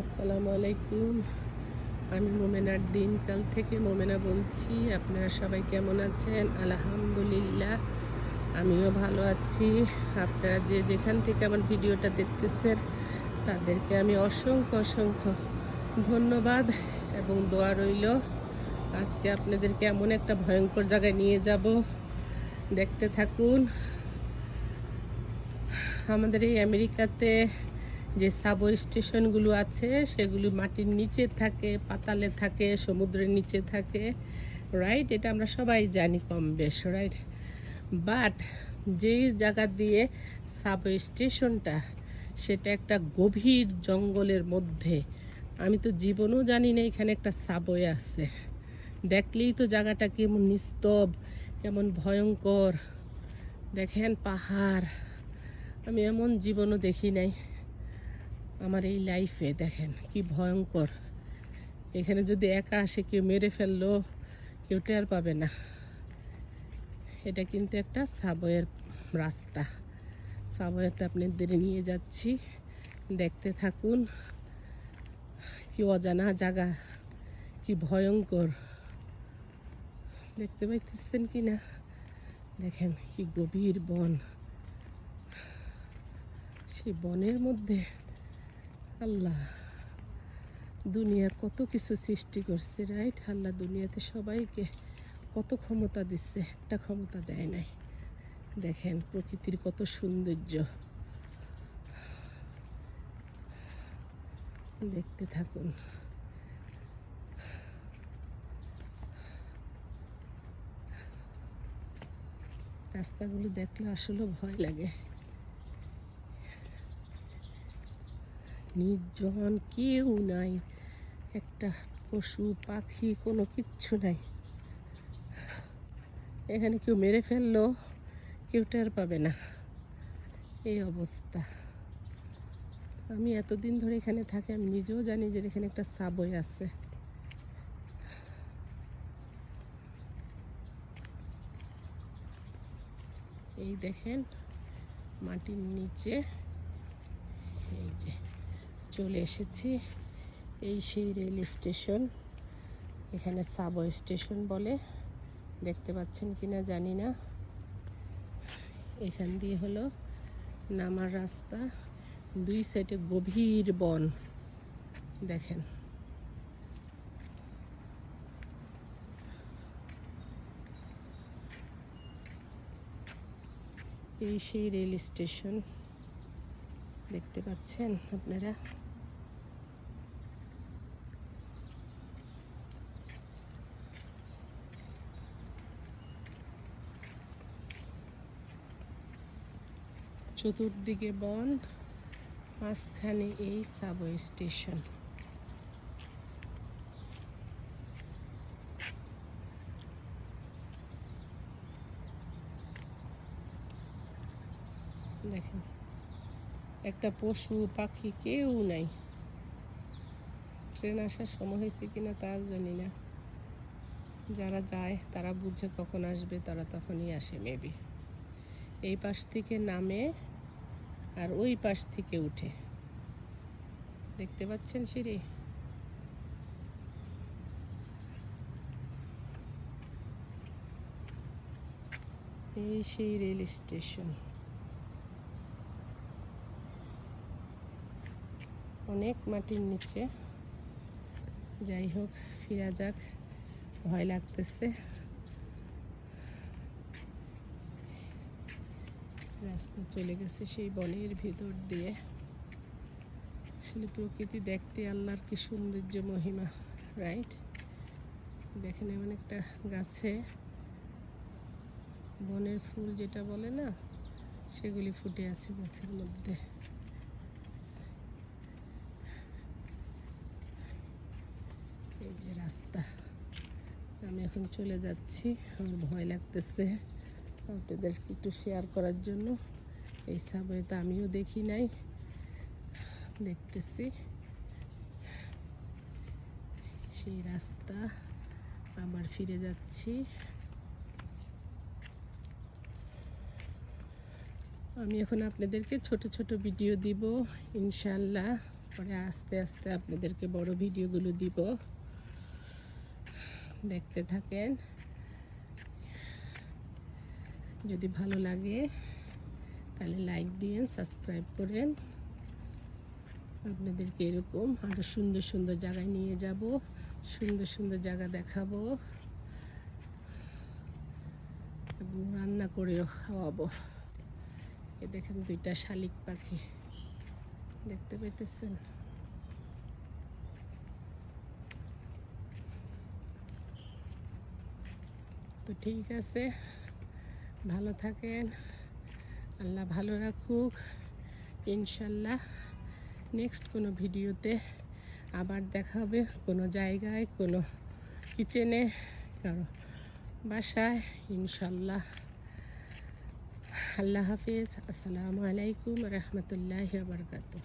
আসসালামু আলাইকুম। আমি মোমেনার দিনকাল থেকে মোমেনা বলছি। আপনারা সবাই কেমন আছেন? আলহামদুলিল্লাহ, আমিও ভালো আছি। আপনারা যে যেখান থেকে আমার ভিডিওটা দেখতেছেন, তাদেরকে আমি অসংখ্য অসংখ্য ধন্যবাদ এবং দোয়া রইল। আজকে আপনাদেরকে এমন একটা ভয়ঙ্কর জায়গায় নিয়ে যাব, দেখতে থাকুন। আমাদের এই আমেরিকাতে যে সাবওয়ে স্টেশনগুলো আছে, সেগুলো মাটির নিচে থাকে, পাতালে থাকে, সমুদ্রের নিচে থাকে রাইট এটা আমরা সবাই জানি কম বেশ রাইট বাট যেই জায়গা দিয়ে সাবওয়ে স্টেশনটা সেটা একটা গভীর জঙ্গলের মধ্যে। আমি তো জীবনও জানি না এখানে একটা সাবওয়ে আছে। দেখলেই তো জায়গাটা কেমন নিস্তব, কেমন ভয়ঙ্কর। দেখেন পাহাড়। আমি এমন জীবনও দেখি নাই। আমার এই লাইফে দেখেন, কি ভয়ঙ্কর। এখানে যদি একা আসে, কেউ মেরে ফেলল, কেউ টের পাবে না। এটা কিন্তু একটা সাবয়ের রাস্তা। সাবয়েতে আপনাদের নিয়ে যাচ্ছি। দেখতে থাকুন, কি অজানা জায়গা, কি ভয়ঙ্কর। দেখতে পাইতেছেন কি না? দেখেন, কি গভীর বন। সেই বনের মধ্যে আল্লাহ, দুনিয়ার কত কিছু সৃষ্টি করছে রাইট আল্লাহ দুনিয়াতে সবাইকে কত ক্ষমতা দিচ্ছে, একটা ক্ষমতা দেয় নাই। দেখেন প্রকৃতির কত সৌন্দর্য। দেখতে থাকুন। রাস্তাগুলো দেখলে আসলে ভয় লাগে। নির্জন কেউ নাই। একটা পশু, পাখি, কোনো কিচ্ছু নাই। এখানে কেউ মেরে ফেলল, কেউ টের পাবে না। এই অবস্থা। আমি এতদিন ধরে এখানে থাকি, আমি নিজেও জানি যে এখানে একটা সাবই আছে। এই দেখেন, মাটির নিচে, এই যে। চলে এসেছি এই সেই রেল স্টেশন, এখানে সাবওয়ে স্টেশন বলে। দেখতে পাচ্ছেন কি না জানি না। এখান দিয়ে হলো নামার রাস্তা, দুই সাইডে গভীর বন। দেখেন। এই সেই রেল স্টেশন। দেখতে পাচ্ছেন আপনারা? চতুর্দিকে বন, মাঝখানে এই সাবওয়ে স্টেশন। দেখেন, একটা পশু, পাখি কেউ নাই। ট্রেন আসার সময় হয়েছে কিনা তার জানি না। যারা যায়, তারা বুঝে কখন আসবে, তারা তখনই আসে মেবি এই পাশ থেকে নামে আর ওই পাশ থেকে উঠে। দেখতে পাচ্ছেন সিঁড়ি? এই সেই রেল স্টেশন। অনেক মাটির নিচে। যাই হোক, ফিরা যাক। ভয় লাগতেছে। রাস্তা চলে গেছে সেই বনের ভিতর দিয়ে। আসলে প্রকৃতি দেখতে আল্লাহর কি সৌন্দর্য, মহিমা রাইট দেখেন এমন একটা গাছে বনের ফুল যেটা বলে না, সেগুলি ফুটে আছে গাছের মধ্যে। এই যে রাস্তা, আমি এখন চলে যাচ্ছি, আমার ভয় লাগতেছে। আপনাদেরকে একটু শেয়ার করার জন্য। এই সাবওয়েতে আমিও দেখি নাই। দেখতেছি। সেই রাস্তা, আবার ফিরে যাচ্ছি। আমি এখন আপনাদেরকে ছোট ছোট ভিডিও দিব, ইনশাল্লাহ। পরে আস্তে আস্তে আপনাদেরকে বড় ভিডিওগুলো দিব। দেখতে থাকেন। যদি ভালো লাগে, তাহলে লাইক দিয়েন সাবস্ক্রাইব করেন। আপনাদেরকে এরকম আরও সুন্দর সুন্দর জায়গায় নিয়ে যাব, সুন্দর সুন্দর জায়গা দেখাবো রান্না করেও খাওয়াবো। এ দেখেন দুইটা শালিক পাখি, দেখতে পেতেছেন তো ঠিক আছে। ভালো থাকেন। আল্লাহ ভালো রাখুক। ইনশাল্লাহ নেক্সট কোনো ভিডিওতে আবার দেখা হবে কোনো জায়গায়, কোনো কিচেনে কারও বাসায় ইনশাল্লাহ আল্লাহ হাফিজ। আসসালামু আলাইকুম রহমতুল্লাহ বারকাতুহ।